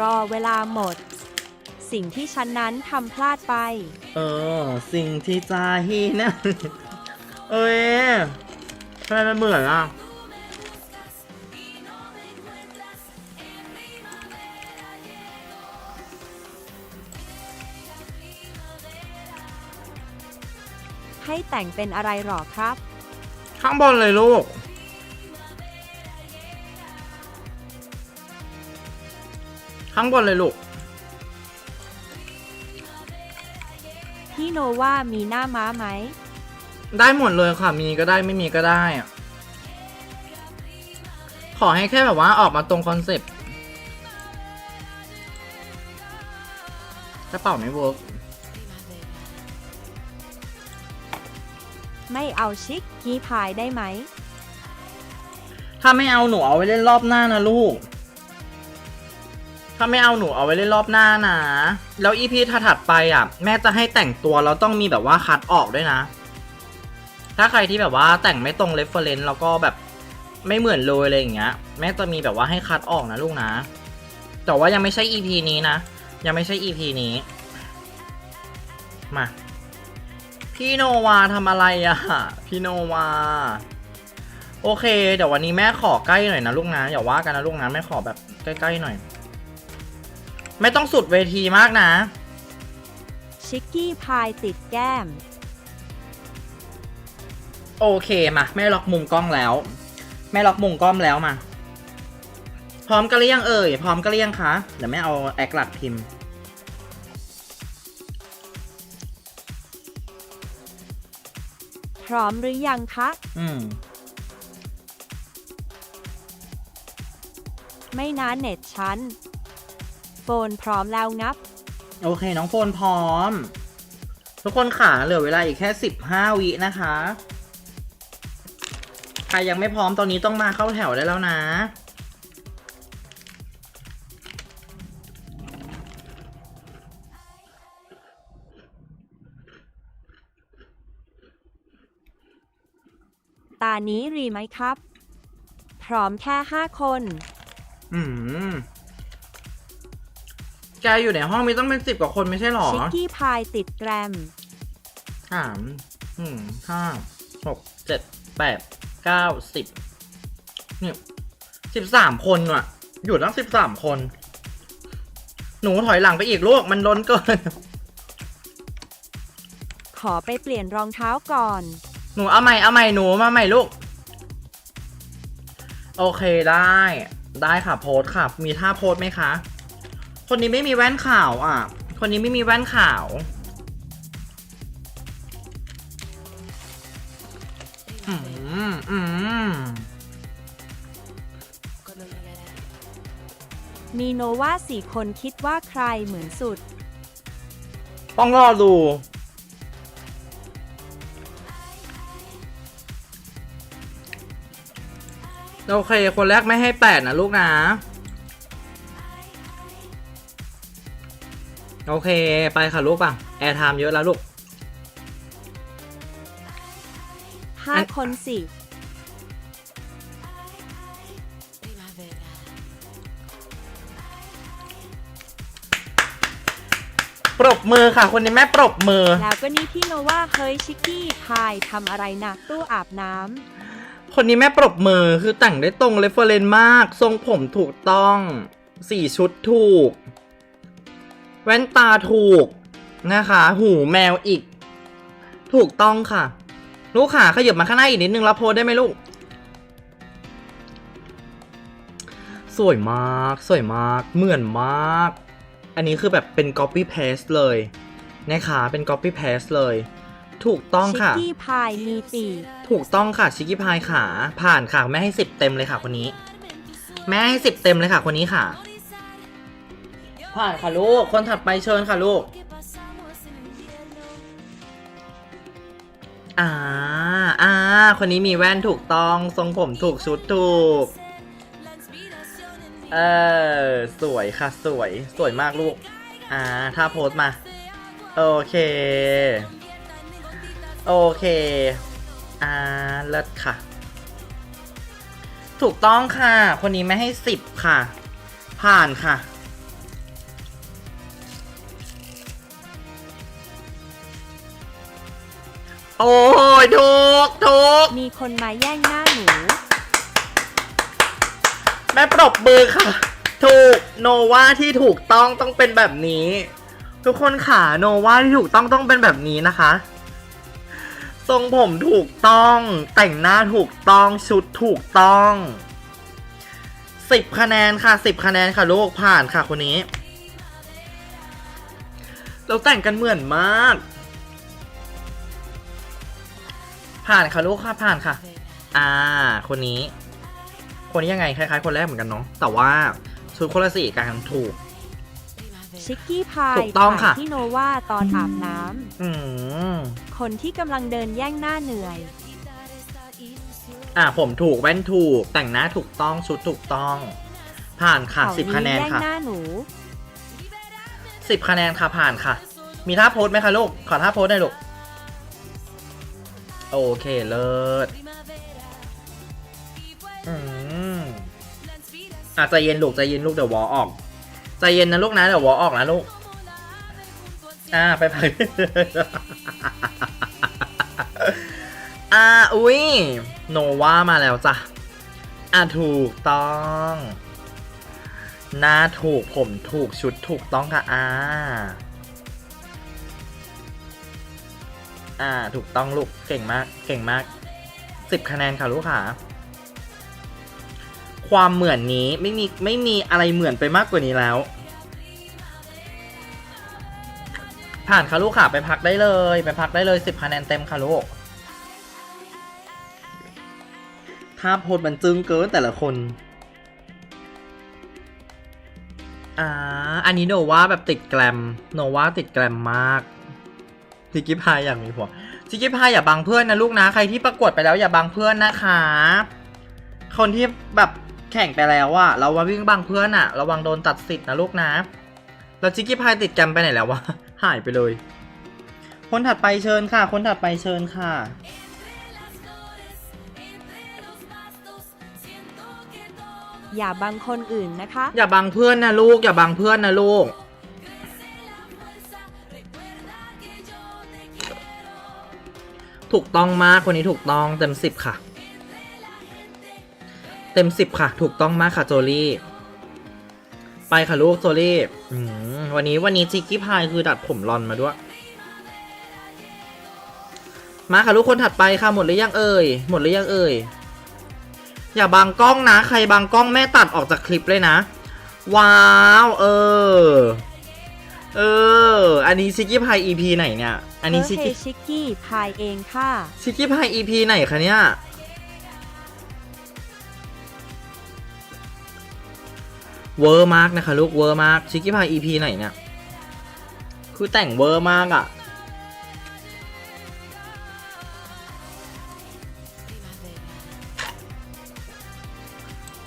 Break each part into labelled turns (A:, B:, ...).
A: รอเวลาหมด สิ่งที่ฉันนั้นทำพลาดไป
B: เออ สิ่งที่จาฮีนะเอ้ยทำไมมันเหมือนอะ
A: ให้แต่งเป็นอะไรหรอครับ
B: ข้างบนเลยลูก ข้างบนเลยลูก
A: พี่โนว่ามีหน้าม้าไหม
B: ได้หมดเลยค่ะ มีก็ได้ไม่มีก็ได้อะขอให้แค่แบบว่าออกมาตรงคอนเซปต์กระเป๋าไม่เวิร์ก
A: ไม่เอาชิคกี้พายได้ไหม
B: ถ้าไม่เอาหนูเอาไว้เล่นรอบหน้านะลูก ถ้าไม่เอาหนูเอาไว้เล่นรอบหน้านะ แล้วอีพีถัดไปอะ แม่จะให้แต่งตัวแล้วต้องมีแบบว่าคัดออกด้วยนะ ถ้าใครที่แบบว่าแต่งไม่ตรงเรฟเฟรนซ์แล้วก็แบบไม่เหมือนเลยอะไรอย่างเงี้ย แม่จะมีแบบว่าให้คัดออกนะลูกนะ แต่ว่ายังไม่ใช่ EP นี้นะ ยังไม่ใช่ EP นี้ มา พี่โนวาทำอะไรอะพี่โนวา โอเค เดี๋ยววันนี้แม่ขอใกล้หน่อยนะลูกนะอย่าว่ากันนะลูกนะแม่ขอแบบใกล้ๆหน่อย ไม่ต้องสุดเวทีมากนะ
A: ชิคกี้พายติดแก้ม
B: โอเคมาแม่ล็อกมุมกล้องแล้ว แม่ล็อกมุมกล้องแล้วมา พร้อมกันหรือยังเอ่ย พร้อมกันหรือยังคะ เดี๋ยวแม่เอาแอคหลักพิมพ์
A: พร้อมหรือยังคะ
B: อืม
A: ไม่นะเน็ตฉัน โฟนพร้อมแล้วงับ
B: โอเค น้องโฟนพร้อม ทุกคนขาเหลือเวลาอีกแค่สิบห้าวินะคะ ใครยังไม่พร้อมตอนนี้ต้องมาเข้าแถวได้แล้วนะ
A: ตานี้รีไหมครับ พร้อมแค่ห้าคน
B: อืม แกอยู่ในห้องมีต้องเป็นสิบกว่าคนไม่ใช่หรอ
A: ชิคกี้พายติดแกรม
B: สามอืมห้าหกเจ็ดแปดเก้าสิบเนี่ยสิบสามคนว่ะ อยู่ตั้งสิบสามคน หนูถอยหลังไปอีกลูกมันล้นเกิน
A: ขอไปเปลี่ยนรองเท้าก่อน
B: หนูเอาใหม่เอาใหม่หนูมาใหม่ลูก โอเคได้ ได้ค่ะโพสค่ะ มีท่าโพสไหมคะ คนนี้ไม่มีแว่นขาวอะ คนนี้ไม่มีแว่นขาว อืมอืม
A: มีโนว่าสี่คนคิดว่าใครเหมือนสุด
B: ต้องรอดู โอเค คนแรกไม่ให้แปดนะลูกนะ โอเค ไปค่ะลูกป่ะ แอร์ไทม์เยอะแล้วลูก
A: ห้า
B: อัน
A: คนสิ
B: ปรบมือค่ะ คนนี้แม่ปรบมือ
A: แล้วก็นี่พี่โนว่าเฮ้ยชิคกี้พายทำอะไรนะตู้อาบน้
B: คนนี้แม่ปรบมือคือแต่งได้ตรงเรฟเฟรนซ์มาก ทรงผมถูกต้อง สี่ชุดถูก แว่นตาถูกนะคะ หูแมวอีก ถูกต้องค่ะ ลูกขาขยับมาข้างหน้าอีกนิดนึงแล้วโพสได้ไหมลูก สวยมาก สวยมาก เหมือนมาก อันนี้คือแบบเป็น copy paste เลยนะคะเป็น copy paste เลย ถูกต้องำ
A: ชิค
B: ค่ะ
A: กี้พายมีปีก
B: ถูกต้องค่ะ ชิคกี้พายขา ผ่านค่ะ แม่ให้สิบเต็มเลยค่ะคนนี้ แม่ให้สิบเต็มเลยค่ะคนนี้ค่ะ ผ่านค่ะลูก คนถัดไปเชิญค่ะลูก อ่า อ่า คนนี้มีแว่นถูกต้อง ทรงผมถูกชุดถูก เออ สวยค่ะ สวย สวยมากลูก อ่า ถ้าโพสต์มา โอเค โอเค อ่า เลิศค่ะ ถูกต้องค่ะ คนนี้ไม่ให้สิบค่ะ ผ่านค่ะ โอ้ยถูกถูก
A: มีคนมาแย่งหน้าหนู
B: แม่ปรบมือค่ะ ถูกโนวาที่ถูกต้องต้องเป็นแบบนี้ ทุกคนค่ะโนวาที่ถูกต้องต้องเป็นแบบนี้นะคะ ทรงผมถูกต้อง แต่งหน้าถูกต้องชุดถูกต้องสิบคะแนนค่ะสิบคะแนนค่ะลูกผ่านค่ะคนนี้ เราแต่งกันเหมือนมาก ผ่านค่ะลูกค่ะผ่านค่ะ อ่า คนนี้ คนนี้ยังไงคล้ายๆ คนแรกเหมือนกันเนาะแต่ว่าชุดคนละสีกันถูก
A: ชิคกี้พาย
B: ถูกต้องค่ะ
A: ถ่ายที่โนวาตอนอาบน้ำ
B: อืม
A: คนที่กำลังเดินแย่งหน้าเหนื่อย
B: อ่า ผมถูกแว่นถูก แต่งหน้าถูกต้องชุดถูกต้อง ผ่านค่ะ
A: เขา
B: สิบคะแนน
A: แย่ง
B: ค่ะ
A: หน้าหนู
B: สิบคะแนนค่ะผ่านค่ะ มีท่าโพสไหมคะลูกขอท่าโพสได้ลูก โอเคเลิศอืมอะใจเย็นลูกใจเย็นลูกเดี๋ยววอออกใจเย็นนะลูกนะเดี๋ยววอออกนะลูกอ่าไปพักอ่าอุ้ยโนวามาแล้วจ้ะอะถูกต้องหน้าถูกผมถูกชุดถูกต้องค่ะอ่า อ่า ถูกต้องลูก เก่งมาก เก่งมากสิบคะแนนค่ะลูกค่ะ ความเหมือนนี้ไม่มีไม่มีอะไรเหมือนไปมากกว่านี้แล้ว ผ่านค่ะลูกค่ะ ไปพักได้เลย ไปพักได้เลยสิบคะแนนเต็มค่ะลูกถ้าโพดมันจึงเกินแต่ละคนอ่าอันนี้โนว่าแบบติดแกรม โนว่าติดแกรมมาก ซิกกี้พายอยากมีผัวซิกกี้พายอย่าบังเพื่อนนะลูกนะใครที่ประกวดไปแล้วอย่าบังเพื่อนนะคะคนที่แบบแข่งไปแล้วอะเราว่าวิ่งบังเพื่อนอะระวังโดนตัดสิทธิ์นะลูกนะแล้วจิกกี้พายติดแกรมไปไหนแล้ววะหายไปเลย คนถัดไปเชิญค่ะ คนถัดไปเชิญค่ะ
A: อย่าบังคนอื่นนะคะ
B: อย่าบังเพื่อนนะลูก อย่าบังเพื่อนนะลูก ถูกต้องมากคนนี้ถูกต้องเต็มสิบค่ะ เต็มสิบค่ะ ถูกต้องมากค่ะโจลี่ ไปค่ะลูกโจลี่วันนี้วันนี้จิกกี้พายคือดัดผมรอนมาด้วย มาค่ะลูกคนถัดไปค่ะหมดหรือยังเอ่ยหมดหรือยังเอ่ยอย่าบังกล้องนะ ใครบังกล้องแม่ตัดออกจากคลิปเลยนะ ว้าว เออ เออ อันนี้ชิคกี้พาย EP ไหนเนี่ย อันนี้
A: เธ
B: ชิ
A: อ
B: ค
A: เฮ
B: กี้
A: ชิกกี้พายเองค่ะ
B: ชิคกี้พาย EP ไหนคะเนี่ย เวอร์มากนะคะลูก เวอร์มาก ชิคกี้พาย EP ไหนเนี่ย คือแต่งเวอร์มากอะ่ะ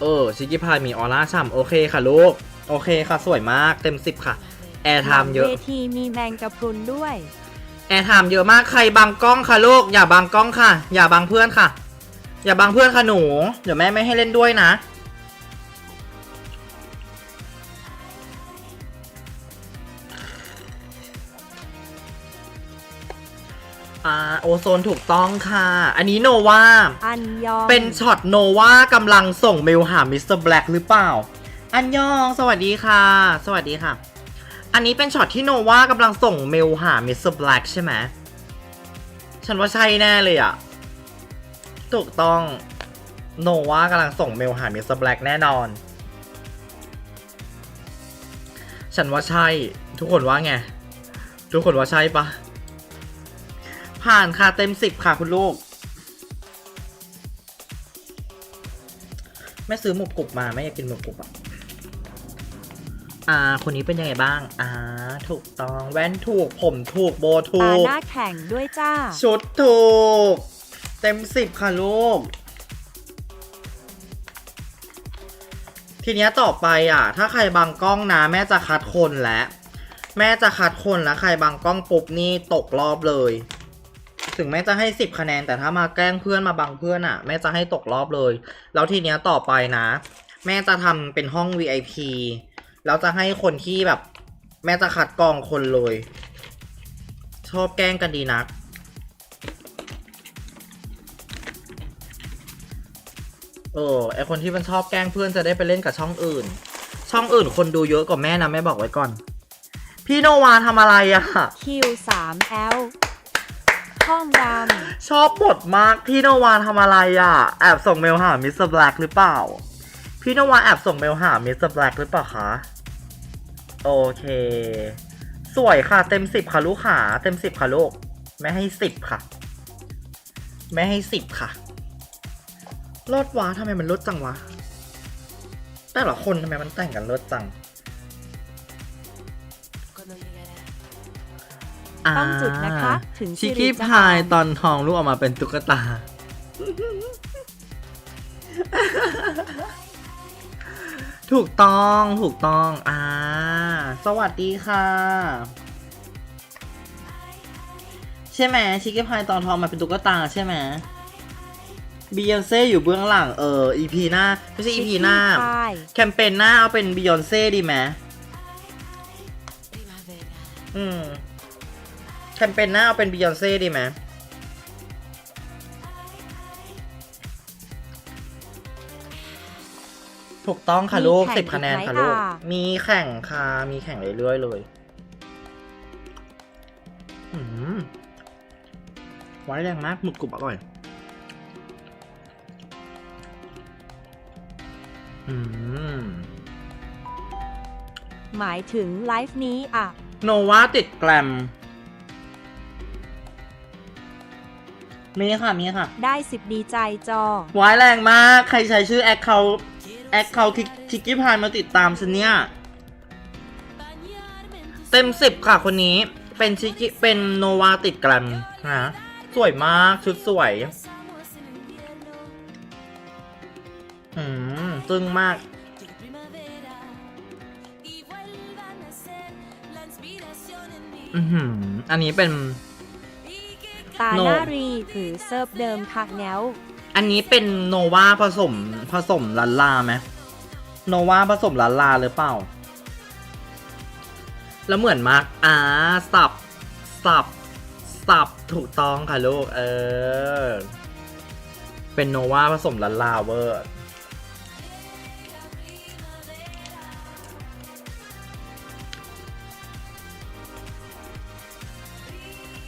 B: เออ ชิคกี้พายมีออร่าฉ่ำโอเคค่ะลูก โอเคค่ะ สวยมาก เต็มสิบค่ะ แอร์ไทม์เยอะ
A: เวทีมีแมงกะพรุนด้วย
B: แอร์ไทม์เยอะมากใครบังกล้องค่ะลูกอย่าบังกล้องค่ะ อย่าบังเพื่อนค่ะ อย่าบังเพื่อนค่ะหนู เดี๋ยวแม่ไม่ให้เล่นด้วยนะ อ่าโอโซนถูกต้องค่ะ อันนี้โนวา
A: อันยอง
B: เป็นช็อตโนวากำลังส่งเมลหามิสเตอร์แบล็กหรือเปล่า อันยอง สวัสดีค่ะ สวัสดีค่ะ อันนี้เป็นช็อตที่โนวากำลังส่งเมลหามิสเตอร์แบล็กใช่ไหม ฉันว่าใช่แน่เลยอะถูกต้องโนวากำลังส่งเมลหามิสเตอร์แบล็กแน่นอน ฉันว่าใช่ ทุกคนว่าไง ทุกคนว่าใช่ปะผ่านค่ะเต็มสิบค่ะคุณลูกแม่ซื้อหมูกรุบมาแม่อยากกินหมูกรุบอะ อ่า คนนี้เป็นยังไงบ้าง อ่า ถูกต้อง แว่นถูก ผมถูก โบถู
A: ตาก หน้าแข่งด้วยจ้า
B: ชุดถูก เต็มสิบค่ะลูก ทีเนี้ยต่อไปอะ ถ้าใครบังกล้องนะ แม่จะคัดคนแล้วแม่จะคัดคนแล้วใครบังกล้องปุ๊บนี่ตกรอบเลย ถึงแม่จะให้สิบคะแนน แต่ถ้ามาแกล้งเพื่อนมาบังเพื่อนอะ แม่จะให้ตกรอบเลย แล้วทีเนี้ยต่อไปนะ แม่จะทำเป็นห้อง VIP เราจะให้คนที่แบบ แม่จะขัดกองคนเลย ชอบแกล้งกันดีนัก เออไอคนที่มันชอบแกล้งเพื่อนจะได้ไปเล่นกับช่องอื่น ช่องอื่นคนดูเยอะกว่าแม่นะแม่บอกไว้ก่อน พี่โนวาทำอะไรอะ
A: คิวสามแอลห้องดำ
B: ชอบบทมากพี่โนวาทำอะไรอะแอบส่งเมลหามิสเตอร์แบล็กหรือเปล่าพี่โนวาแอบส่งเมลหามิสเตอร์แบล็กหรือเปล่าคะ โอเค สวยค่ะ เต็มสิบค่ะลูกขาเต็มสิบค่ะลูกไม่ให้สิบค่ะ ไม่ให้สิบค่ะลดวะทำไมมันลดจังวะ แต่ละคนทำไมมันแต่งกันลดจังำ
A: ต้องจุดนะคะ ถึง
B: ชิค
A: ริ
B: กี้
A: จะ
B: พาย
A: หอม
B: ตอนทองลูกออกมาเป็นตุ๊กตา ถูกต้องถูกต้อง อ่า สวัสดีค่ะ ใช่ไหมชิคกี้พายตอนทองมาเป็นตุ๊กตาใช่ไหมบียอนเซ่อยู่เบื้องหลังเอออีพีหน้าไม่ใช่อีพีหน้า
A: ชิคกี้พาย
B: แคมเปญหน้าเอาเป็นบียอนเซ่ดีไหมอืมแคมเปญหน้าเอาเป็นบียอนเซ่ดีไหม ถูกต้องค่ะลูกสิบคะแนนค่ะลูกมีแข่งค่ะ มีแข่งเรื่อยๆเลยอืมไว้แรงมากหมึกกรุบอร่อย อืม
A: หมายถึงไลฟ์นี้อะ
B: โนวาติดแกรม มีค่ะ มีค่ะ
A: ได้สิบดีใจจอ
B: ไว้แรงมาก ใครใช้ชื่อแอคเคา แอคเคาทิกกี้พายมาติดตามฉันเนี่ย เต็มสิบค่ะคนนี้ เป็นชิกิเป็นโนวาติดแกรมนะ สวยมากชุดสวย อืมตึงมาก อือหืออันนี้เป็น
A: ตา
B: โน
A: หน้ารี หรือเซิร์ฟเดิมค่ะแนว
B: อันนี้เป็นโนวาผสมผสมลันลาไหมโนวาผสมลันลาหรือเปล่า แล้วเหมือนมากอ่าสับสับสับถูกต้องค่ะลูก เออ เป็นโนวาผสมลันลาเวอร์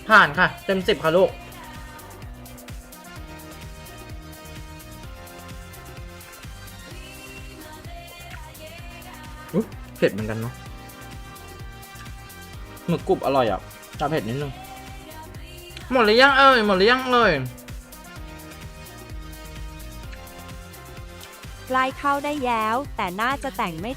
B: ผ่านค่ะ เต็มสิบค่ะลูก เผ็ดเหมือนกันเนาะหมึกกรุบอร่อยอะจะเผ็ดนิดนึง หมดหรือยังเอ้ยหมดหรือยังเอ้ย
A: ใกล้เข้าได้แล้ว แต่น่าจะแต่งไม่